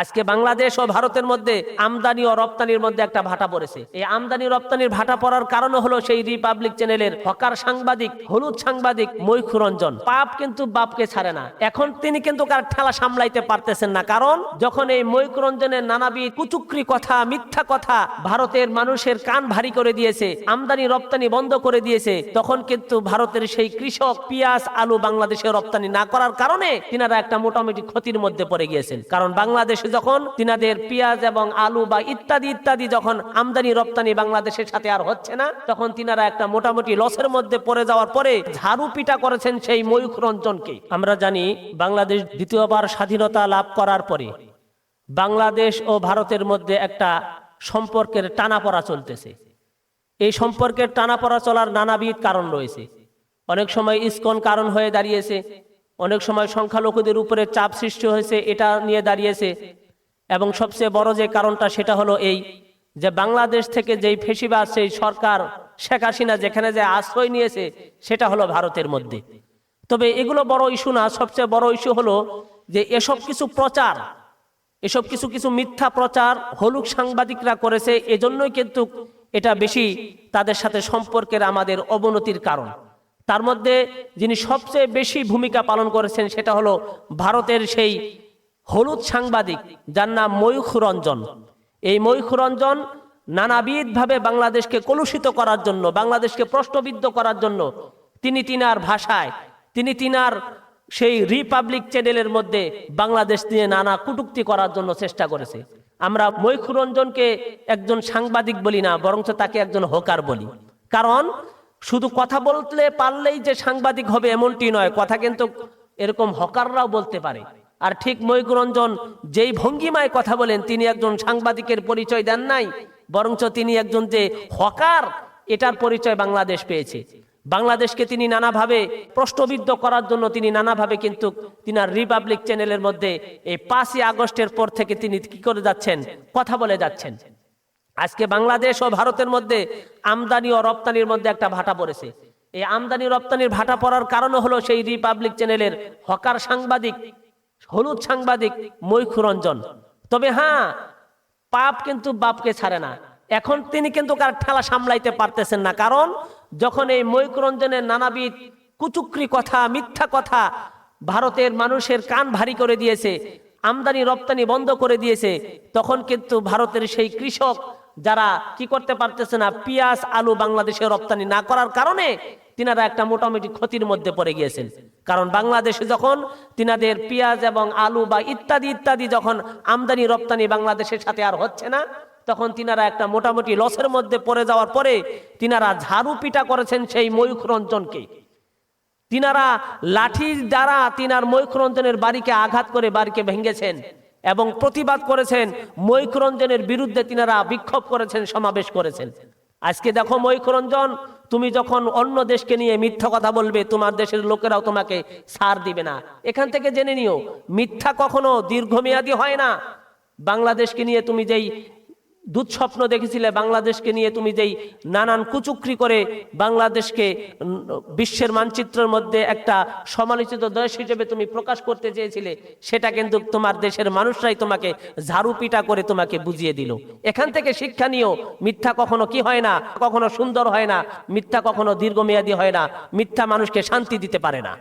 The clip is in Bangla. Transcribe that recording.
আজকে বাংলাদেশ ও ভারতের মধ্যে আমদানি ও রপ্তানির মধ্যে একটা ভাটা পড়েছে। এই আমদানি রপ্তানির ভাটা পড়ার কারণ হলো সেই রিপাবলিক চ্যানেলের হকার সাংবাদিক, হলুদ সাংবাদিক মৈখু রঞ্জন পাপ কিন্তু বাপকে ছাড়ে না। এখন তিনি কিন্তু কার ঠেলা সামলাইতে পারতেছেন না। কারণ যখন এই মৈখু রঞ্জনের নানাবিধ কুচুকরি কথা, মিথ্যা কথা ভারতের মানুষের কান ভারী করে দিয়েছে, আমদানি রপ্তানি বন্ধ করে দিয়েছে, তখন কিন্তু ভারতের সেই কৃষক পেঁয়াজ, আলু বাংলাদেশে রপ্তানি না করার কারণে তিনারা একটা মোটামুটি ক্ষতির মধ্যে পড়ে গিয়েছেন। কারণ বাংলাদেশে যখন তিনাদের পেঁয়াজ এবং আলু বা ইত্যাদি ইত্যাদি যখন আমদানি, রপ্তানি বাংলাদেশের সাথে আর হচ্ছে না, তখন তিনারা একটা মোটামুটি লসের মধ্যে পড়ে যাওয়ার পরে ঝাড়ু পিটা করেছেন সেই ময়ূখ রঞ্জনকে। আমরা জানি বাংলাদেশ দ্বিতীয়বার স্বাধীনতা লাভ করার পরে বাংলাদেশ ও ভারতের মধ্যে একটা সম্পর্কের টানাপড়া চলতেছে। এই সম্পর্কের টানাপড়া চলার নানাবিধ কারণ রয়েছে। অনেক সময় ইসকন কারণ হয়ে দাঁড়িয়েছে অনেক সময় সংখ্যালঘুদের উপরে চাপ সৃষ্টি হয়েছে, এটা নিয়ে দাঁড়িয়েছে। এবং সবচেয়ে বড় যে কারণটা, সেটা হলো এই যে বাংলাদেশ থেকে যেই ফেসিবাদ, সেই সরকার শেখ হাসিনা যেখানে যে আশ্রয় নিয়েছে, সেটা হলো ভারতের মধ্যে। তবে এগুলো বড় ইস্যু না, সবচেয়ে বড় ইস্যু হলো যে এসব কিছু প্রচার, এসব কিছু কিছু মিথ্যা প্রচার হলুক সাংবাদিকরা করেছে, এজন্যই কিন্তু এটা বেশি তাদের সাথে সম্পর্কের আমাদের অবনতির কারণ। তার মধ্যে যিনি সবচেয়ে বেশি ভূমিকা পালন করেছেন সেটা হলো ভারতের সেই হলুদ সাংবাদিক, যার নাম ময়ূখ রঞ্জন। এই ময়ূখ রঞ্জন নানাবিধভাবে বাংলাদেশকে কলুষিত করার জন্য, বাংলাদেশকে প্রশ্নবিদ্ধ করার জন্য তিনি তিনার ভাষায়, তিনি তিনার সেই রিপাবলিক চ্যানেলের মধ্যে বাংলাদেশ নিয়ে নানা কুটুক্তি করার জন্য চেষ্টা করেছে। আমরা মৈখুরঞ্জনকে একজন সাংবাদিক বলি না, বরঞ্চ তাকে একজন হোকার বলি। কারণ শুধু কথা বলতে পারলেই যে সাংবাদিক হবে এমনটি নয়, কথা কিন্তু এরকম হকাররাও বলতে পারে। আর ঠিক ময়ূরঞ্জন যেই ভঙ্গিমায় কথা বলেন, তিনি একজন সাংবাদিকের পরিচয় দেন নাই, বরঞ্চ তিনি একজন যে হকার, এটার পরিচয় বাংলাদেশ পেয়েছে। বাংলাদেশকে তিনি নানাভাবে প্রশ্নবিদ্ধ করার জন্য তিনি নানাভাবে কিন্তু তিনার রিপাবলিক চ্যানেলের মধ্যে এই পাঁচই আগস্টের পর থেকে তিনি কি করে যাচ্ছেন, কথা বলে যাচ্ছেন। আজকে বাংলাদেশ ও ভারতের মধ্যে আমদানি ও রপ্তানির মধ্যে একটা ভাটা পড়েছে। এই আমদানি রপ্তানির ভাটা পড়ার কারণ হলো সেই রিপাবলিক চ্যানেলের হকার সাংবাদিক, হলুদ সাংবাদিক মৈখু রঞ্জন। তবে হ্যাঁ পাপ কিন্তু বাপকে ছাড়ে না। এখন তিনি কিন্তু কার ঠেলা সামলাইতে পারতেছেন না। কারণ যখন এই মৈকরঞ্জনের নানাবিধ কুচুকরি কথা, মিথ্যা কথা ভারতের মানুষের কান ভারী করে দিয়েছে, আমদানি রপ্তানি বন্ধ করে দিয়েছে, তখন কিন্তু ভারতের সেই কৃষক যারা কি করতে পারতেছে না, পেঁয়াজ, আলু বাংলাদেশে রপ্তানি না করার কারণে তিনারা একটা মোটামুটি ক্ষতির মধ্যে পড়ে গিয়েছেন। কারণ বাংলাদেশে যখন তিনাদের পেঁয়াজ এবং আলু বা ইত্যাদি ইত্যাদি যখন আমদানি, রপ্তানি বাংলাদেশের সাথে আর হচ্ছে না, তখন তিনারা একটা মোটামুটি লসের মধ্যে পড়ে যাওয়ার পরে তিনারা ঝাড়ু পিটা করেছেন সেই ময়ূখ রঞ্জনকে। তিনারা লাঠির দ্বারা তিনার ময়ূখ রঞ্জনের বাড়িকে আঘাত করে বাড়িকে ভেঙেছেন। এবং প্রতিবাদ করেছেন মৈকরঞ্জনের রঞ্জনের বিরুদ্ধে তিনারা বিক্ষোভ করেছেন, সমাবেশ করেছেন। আজকে দেখো মৈকরঞ্জন, তুমি যখন অন্য দেশকে নিয়ে মিথ্যা কথা বলবে, তোমার দেশের লোকেরাও তোমাকে সার দিবে না। এখান থেকে জেনে নিও, মিথ্যা কখনো দীর্ঘমেয়াদী হয় না। বাংলাদেশকে নিয়ে তুমি যেই দুঃস্বপ্ন দেখেছিলে বাংলাদেশকে নিয়ে তুমি যেই নানান কুচুকরি করে বাংলাদেশকে বিশ্বের মানচিত্রের মধ্যে একটা সমালোচিত দেশ হিসেবে তুমি প্রকাশ করতে চেয়েছিলে, সেটা কিন্তু তোমার দেশের মানুষরাই তোমাকে ঝাড়ু পিটা করে তোমাকে বুঝিয়ে দিল। এখান থেকে শিক্ষা নিও, মিথ্যা কখনো কি হয় না, কখনো সুন্দর হয় না, মিথ্যা কখনো দীর্ঘমেয়াদী হয় না, মিথ্যা মানুষকে শান্তি দিতে পারে না।